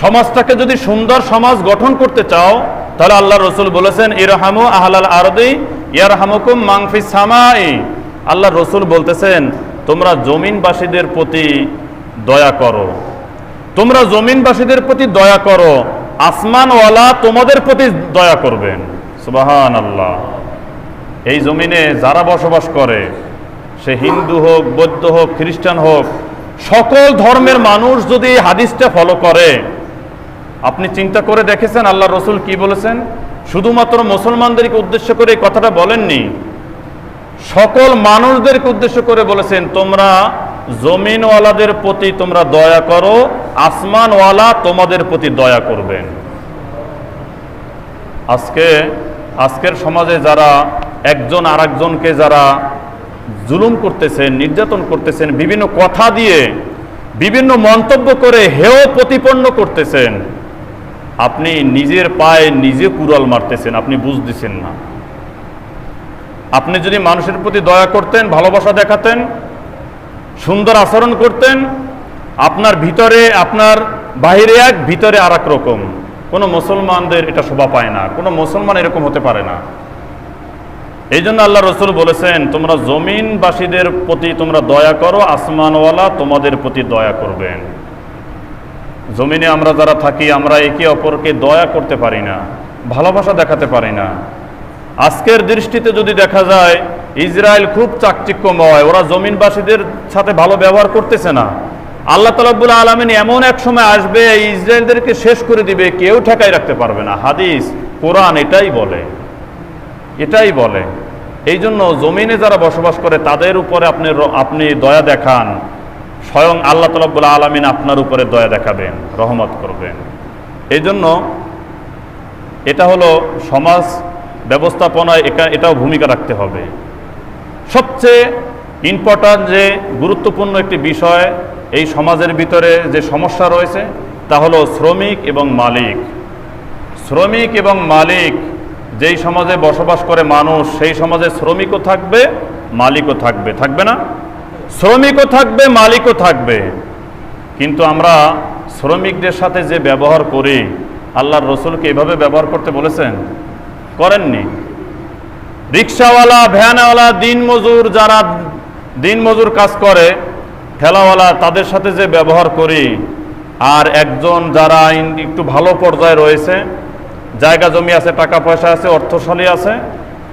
সমাজটাকে যদি সুন্দর সমাজ গঠন করতে চাও, তাহলে আল্লাহ রসুল বলেছেন, ইরহামু আহলাল আরদি, ইয়ারহামুকুম মাংফি সামাই। আল্লাহ রসুল বলতেছেন, তোমরা জমিনবাসীদের প্রতি দয়া করো। তোমরা জমিনবাসীদের প্রতি দয়া করো, আসমানওয়ালা তোমাদের প্রতি দয়া করবেন। সুবাহান আল্লাহ এই জমিনে যারা বসবাস করে, সে হিন্দু হোক, বৌদ্ধ হোক, খ্রিস্টান হোক, সকল ধর্মের মানুষ যদি হাদিসটা ফলো করে আপনি চিন্তা করে দেখেছেন আল্লাহ রসুল কি বলেছেন? শুধুমাত্র মুসলমানদেরকে উদ্দেশ্য করে এই কথাটা বলেননি। সকল মানুষদেরকে উদ্দেশ্য করে বলেছেন, তোমরা জমিনওয়ালাদের প্রতি তোমরা দয়া করো, আসমানওয়ালা তোমাদের প্রতি দয়া করবেন। আজকে, আজকের সমাজে যারা একজন আরেকজনকে যারা জুলুম করতেছেন, নির্যাতন করতেছেন, বিভিন্ন কথা দিয়ে, বিভিন্ন মন্তব্য করে হেয় প্রতিপন্ন করতেছেন আপনি নিজের পায়ে নিজে কুড়াল মারতেছেন, আপনি বুঝতেছেন না। আপনি যদি মানুষের প্রতি দয়া করতেন, ভালোবাসা দেখাতেন, সুন্দর আচরণ করতেন, আপনার ভিতরে, আপনার বাহিরে এক, ভিতরে আর এক রকম। কোনো মুসলমানদের এটা শোভা পায় না, কোনো মুসলমান এরকম হতে পারে না। এই জন্য আল্লাহ রসুল বলেছেন, তোমরা জমিনবাসীদের প্রতি তোমরা দয়া করো, আসমানওয়ালা তোমাদের প্রতি দয়া করবেন। জমিনে আমরা যারা থাকি, আমরা একে অপরকে দয়া করতে পারি না, ভালোবাসা দেখাতে পারি না। আজকের দৃষ্টিতে যদি দেখা যায়, ইসরায়েল খুব চাকচিক্যময়, ওরা জমিনবাসীদের সাথে ভালো ব্যবহার করতেছে না। আল্লাহ তালাবুল আলমিন এমন এক সময় আসবে, ইসরায়েলদেরকে শেষ করে দিবে, কেউ ঠেকাই রাখতে পারবে না। হাদিস, কোরআন এটাই বলে। এটাই বলে। এই জন্য জমিনে যারা বসবাস করে, তাদের উপরে আপনি আপনি দয়া দেখান। স্বয়ং আল্লাহ তালাবুল আলমিন আপনার উপরে দয়া দেখাবেন, রহমত করবেন। এই জন্য এটা হলো সমাজ ব্যবস্থাপনায় এটাও ভূমিকা রাখতে হবে। সবচেয়ে ইম্পর্ট্যান্ট যে গুরুত্বপূর্ণ একটি বিষয় এই সমাজের ভিতরে যে সমস্যা রয়েছে, তা হলো শ্রমিক এবং মালিক। শ্রমিক এবং মালিক, যেই সমাজে বসবাস করে মানুষ, সেই সমাজে শ্রমিকও থাকবে, মালিকও থাকবে। থাকবে না? শ্রমিকও থাকবে, মালিকও থাকবে। কিন্তু আমরা শ্রমিকদের সাথে যে ব্যবহার করি, আল্লাহর রসুলকে এভাবে ব্যবহার করতে বলেছেন? করেননি। রিক্সাওয়ালা, ভ্যানওয়ালা, দিনমজুর যারা দিনমজুর কাজ করে, ঠেলাওয়ালা, তাদের সাথে যে ব্যবহার করি, আর একজন যারা একটু ভালো পর্যায়ে রয়েছে, জায়গা জমি আছে, টাকা পয়সা আছে, অর্থশালী আছে,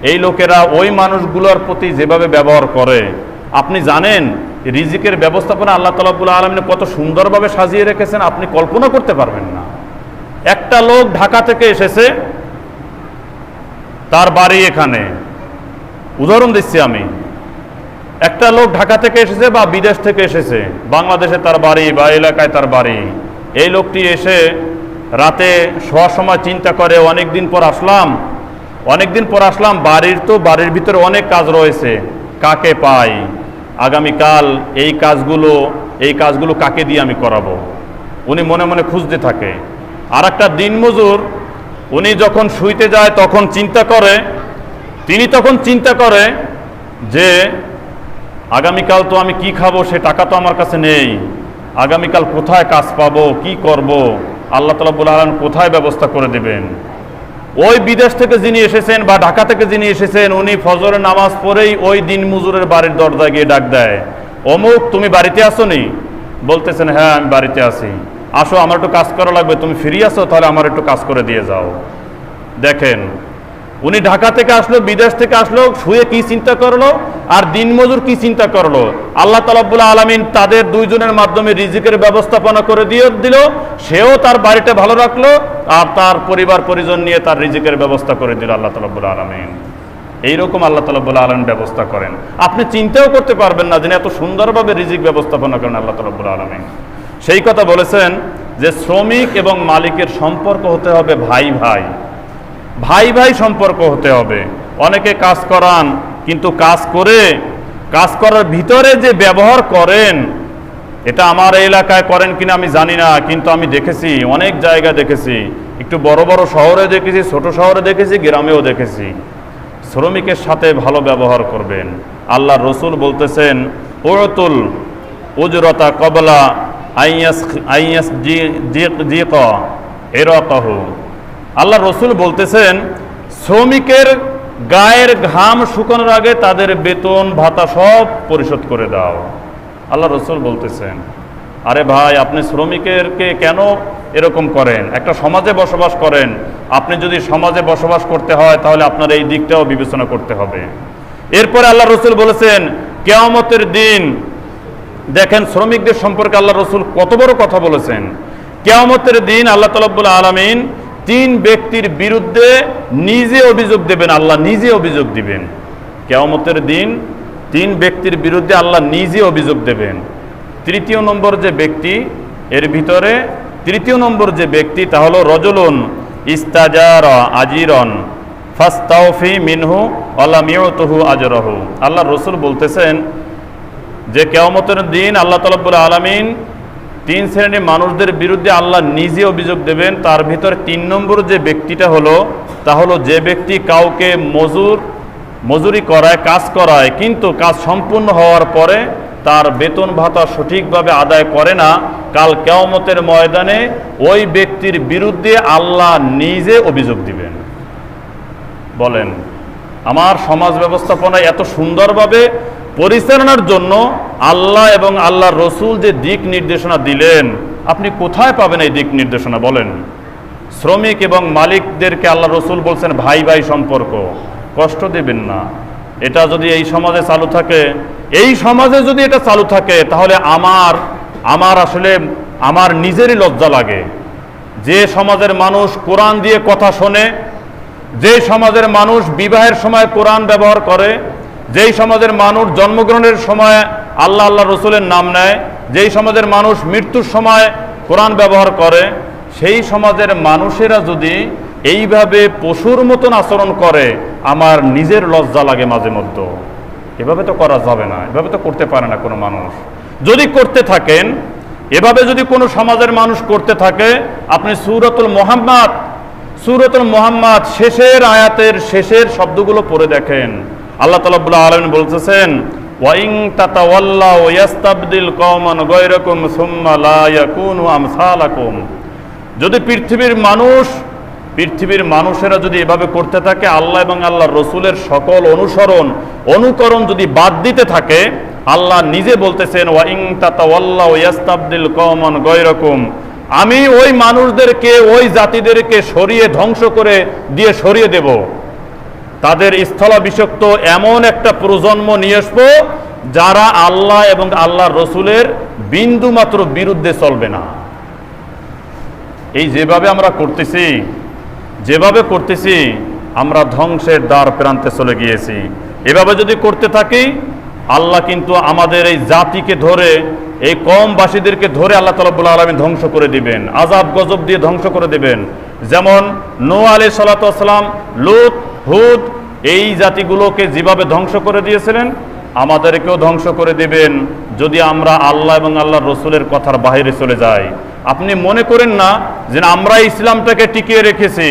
এই লোকেরা ওই মানুষগুলোর প্রতি যেভাবে ব্যবহার করে আপনি জানেন, রিজিকের ব্যবস্থাপনা আল্লাহ তালাবুল আলমিনে কত সুন্দরভাবে সাজিয়ে রেখেছেন, আপনি কল্পনা করতে পারবেন না। একটা লোক ঢাকা থেকে এসেছে, তার বাড়ি এখানে। উদাহরণ দিচ্ছি আমি। একটা লোক ঢাকা থেকে এসেছে বা বিদেশ থেকে এসেছে, বাংলাদেশে তার বাড়ি বা এলাকায় তার বাড়ি। এই লোকটি এসে রাতে সময় চিন্তা করে অনেক দিন পর আসলাম অনেক দিন পর আসলাম, বাড়ির তো বাড়ির ভিতরে অনেক কাজ রয়েছে, কাকে পাই? আগামীকাল এই কাজগুলো এই কাজগুলো কাকে দিয়ে আমি করাবো? উনি মনে মনে খুঁজতে থাকে। আর একটা দিনমজুর, উনি যখন শুইতে যায় তখন চিন্তা করে, তিনি তখন চিন্তা করে যে, আগামীকাল তো আমি কি খাব, সে টাকা তো আমার কাছে নেই। আগামীকাল কোথায় কাজ পাবো, কি করব? আল্লাহ তালাবুল আলম কোথায় ব্যবস্থা করে দেবেন? ওই বিদেশ থেকে যিনি এসেছেন বা ঢাকা থেকে যিনি এসেছেন, উনি ফজরের নামাজ পড়েই ওই দিন মজুরের বাড়ির দরজায় গিয়ে ডাক দেয়। অমুক, তুমি বাড়িতে আসো নি বলতেছেন হ্যাঁ আমি বাড়িতে আছি। আসো, আমার একটু কাজ করা লাগবে। তুমি ফিরিয়ে আসো, তাহলে আমার একটু কাজ করে দিয়ে যাও। দেখেন উনি ঢাকা থেকে আসলো, বিদেশ থেকে আসলো, শুয়ে কি চিন্তা করল আর দিনমজুর কি চিন্তা করল? আল্লাহ তালাবুল আলমিন তাদের দুইজনের মাধ্যমে রিজিকের ব্যবস্থাপনা করে দিয়ে দিল। সেও তার বাড়িটা ভালো রাখল আর তার পরিবার, পরিজন নিয়ে তার রিজিকের ব্যবস্থা করে দিল আল্লাহ তালাবুল আলমিন। এইরকম আল্লাহ তালাবুল আলম ব্যবস্থা করেন। আপনি চিন্তাও করতে পারবেন না যিনি এত সুন্দরভাবে রিজিক ব্যবস্থাপনা করেন আল্লাহ তালাবুল আলমিন। সেই কথা বলেছেন যে শ্রমিক এবং মালিকের সম্পর্ক হতে হবে ভাই ভাই ভাই ভাই সম্পর্ক হতে হবে। অনেকে কাজ করান, কিন্তু কাজ করে, কাজ করার ভিতরে যে ব্যবহার করেন, এটা আমার এলাকায় করেন কিনা আমি জানি না, কিন্তু আমি দেখেছি, অনেক জায়গা দেখেছি। একটু বড় বড় শহরে দেখেছি, ছোট শহরে দেখেছি, গ্রামেও দেখেছি। শ্রমিকের সাথে ভালো ব্যবহার করবেন। আল্লাহ রসুল বলতেছেন ওরতুল উজরতা কবলা আইয়াস আইয়াস জি জি ক এরকহু আল্লাহ রসুল বলতেছেন, শ্রমিকের গায়ের ঘাম শুকানোর আগে তাদের বেতন, ভাতা সব পরিশোধ করে দাও। আল্লাহ রসুল বলতেছেন, আরে ভাই, আপনি শ্রমিকেরকে কেন এরকম করেন? একটা সমাজে বসবাস করেন। আপনি যদি সমাজে বসবাস করতে হয়, তাহলে আপনার এই দিকটাও বিবেচনা করতে হবে। এরপরে আল্লাহ রসুল বলেছেন, কেয়ামতের দিন, দেখেন শ্রমিকদের সম্পর্কে আল্লাহ রসুল কত বড় কথা বলেছেন। কেয়ামতের দিন আল্লাহ তালাবুল আলমিন তিন ব্যক্তির বিরুদ্ধে নিজে অভিযোগ দেবেন, আল্লাহ নিজে অভিযোগ দিবেন। কেয়ামতের দিন তিন ব্যক্তির বিরুদ্ধে আল্লাহ নিজে অভিযোগ দেবেন। তৃতীয় নম্বর যে ব্যক্তি, এর ভিতরে তৃতীয় নম্বর যে ব্যক্তি, তা হলো রজলুন ইস্তাজার আজিরন ফাস্তাউফি মিনহু আল্লামিয়তহু আজরহু। আল্লাহ রসুল বলতেছেন যে কেয়ামতের দিন আল্লাহ তালাবুল আলমিন তিন শ্রেণির মানুষদের বিরুদ্ধে আল্লাহ নিজে অভিযোগ দেবেন, তার ভিতরে তিন নম্বর যে ব্যক্তিটা হলো, তা হলো যে ব্যক্তি কাউকে মজুর, মজুরি করায়, কাজ করায়, কিন্তু কাজ সম্পূর্ণ হওয়ার পরে তার বেতন ভাতা সঠিকভাবে আদায় করে না। কাল কেয়ামতের ময়দানে ওই ব্যক্তির বিরুদ্ধে আল্লাহ নিজে অভিযোগ দিবেন। বলেন। আমার সমাজ ব্যবস্থাপনা এত সুন্দরভাবে পরিচালনার জন্য আল্লাহ এবং আল্লাহ রসুল যে দিক নির্দেশনা দিলেন, আপনি কোথায় পাবেন এই দিক নির্দেশনা বলেন? শ্রমিক এবং মালিকদেরকে আল্লাহ রসুল বলছেন, ভাই ভাই সম্পর্ক, কষ্ট দেবেন না। এটা যদি এই সমাজে চালু থাকে, এই সমাজে যদি এটা চালু থাকে, তাহলে আমার আমার আসলে আমার নিজেরই লজ্জা লাগে। যে সমাজের মানুষ কোরআন দিয়ে কথা শোনে যে সমাজের মানুষ বিবাহের সময় কোরআন ব্যবহার করে, যেই সমাজের মানুষ জন্মগ্রহণের সময় আল্লাহ আল্লাহ রসুলের নাম নেয়, যেই সমাজের মানুষ মৃত্যুর সময় কোরআন ব্যবহার করে, সেই সমাজের মানুষেরা যদি এইভাবে পশুর মতন আচরণ করে, আমার নিজের লজ্জা লাগে মাঝে মধ্যে। এভাবে তো করা যাবে না, এভাবে তো করতে পারে না কোনো মানুষ। যদি করতে থাকেন, এভাবে যদি কোনো সমাজের মানুষ করতে থাকে, আপনি সুরতুল মোহাম্মদ সুরতুল মোহাম্মদ শেষের আয়াতের শেষের শব্দগুলো পড়ে দেখেন। আল্লাহ তালাবুল্লাহ আলম বলতেছেন, ওয়াইং তাতাওয়াল্লা ওয়াস্তাবদিল কওমান গৈরকুম সুম্মা লা আমসালাকুম। যদি পৃথিবীর মানুষ, পৃথিবীর মানুষেরা যদি এভাবে করতে থাকে, আল্লাহ এবং আল্লাহ রসুলের সকল অনুসরণ, অনুকরণ যদি বাদ দিতে থাকে, আল্লাহ নিজে বলতেছেন, ওয়াইং তাতা তাতাওয়াল্লা ওয়াস্তাবদিল কওমান গৈরকুম আমি ওই মানুষদেরকে, ওই জাতিদেরকে সরিয়ে ধ্বংস করে দিয়ে সরিয়ে দেব। তাদের স্থলাভিষক্ত এমন একটা প্রজন্ম নিয়ে আসব, যারা আল্লাহ এবং আল্লাহর রসুলের বিন্দু মাত্র বিরুদ্ধে চলবে না। এই যেভাবে আমরা করতেছি, যেভাবে করতেছি, আমরা ধ্বংসের দ্বার প্রান্তে চলে গিয়েছি। এভাবে যদি করতে থাকি, আল্লাহ কিন্তু আমাদের এই জাতিকে ধরে এই কমবাসীদেরকে ধরে আল্লাহ তালাবুল্লাহ আলমী ধ্বংস করে দিবেন আজাব গজব দিয়ে ধ্বংস করে দিবেন। যেমন নো আলী সালাতাম লুত, হুদ, এই জাতিগুলোকে যেভাবে ধ্বংস করে দিয়েছিলেন, আমাদেরকেও ধ্বংস করে দিবেন। যদি আমরা আল্লাহ এবং আল্লাহ রসুলের কথার বাইরে চলে যাই। আপনি মনে করেন না যে আমরা ইসলামটাকে টিকিয়ে রেখেছি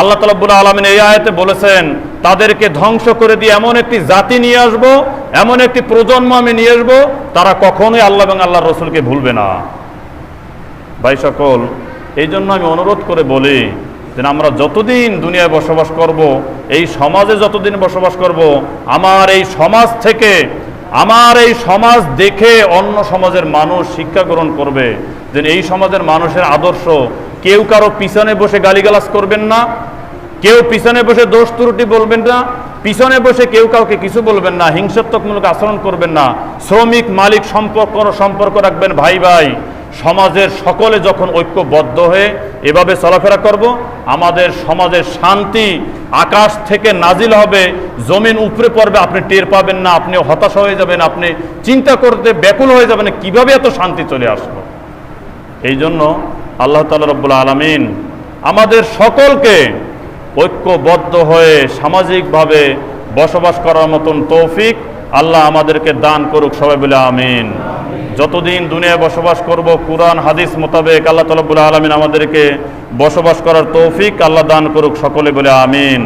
আল্লাহ তালাবুল আলমিন এই আয়তে বলেছেন, তাদেরকে ধ্বংস করে দিয়ে এমন একটি জাতি নিয়ে আসব, এমন একটি প্রজন্ম আমি নিয়ে আসব, তারা কখনোই আল্লাহ এবং আল্লাহ রসুলকে ভুলবে না। ভাই সকল, এই জন্য আমি অনুরোধ করে বলি যে আমরা যতদিন দুনিয়ায় বসবাস করব, এই সমাজে যতদিন বসবাস করব, আমার এই সমাজ থেকে, আমার এই সমাজ দেখে অন্য সমাজের মানুষ শিক্ষা গ্রহণ করবে যে এই সমাজের মানুষের আদর্শ কেউ কারও পিছনে বসে গালিগালাজ করবেন না, কেউ পিছনে বসে দোষ ত্রুটি বলবেন না, পিছনে বসে কেউ কাউকে কিছু বলবেন না, হিংসাত্মকমূলক আচরণ করবেন না। শ্রমিক মালিক সম্পর্ক সম্পর্ক রাখবেন, ভাই ভাই। সমাজের সকলে যখন ঐক্যবদ্ধ হয়ে এভাবে চলাফেরা করব, আমাদের সমাজের শান্তি আকাশ থেকে নাজিল হবে, জমিন উপরে পড়বে, আপনি টের পাবেন না আপনি হতাশা হয়ে যাবেন, আপনি চিন্তা করতে ব্যাকুল হয়ে যাবেন, কীভাবে এত শান্তি চলে আসলো? এই জন্য আল্লাহ তালা রব্বুল আলমিন আমাদের সকলকে ঐক্যবদ্ধ হয়ে সামাজিকভাবে বসবাস করার মতন তৌফিক আল্লাহ আমাদেরকে দান করুক সবাই বলে আমিন। যতদিন দুনিয়ায় বসবাস করব, কোরআন, হাদিস মোতাবেক আল্লাহ তালবুল আলমিন আমাদেরকে বসবাস করার তৌফিক আল্লাহ দান করুক সকলে বলে আমিন।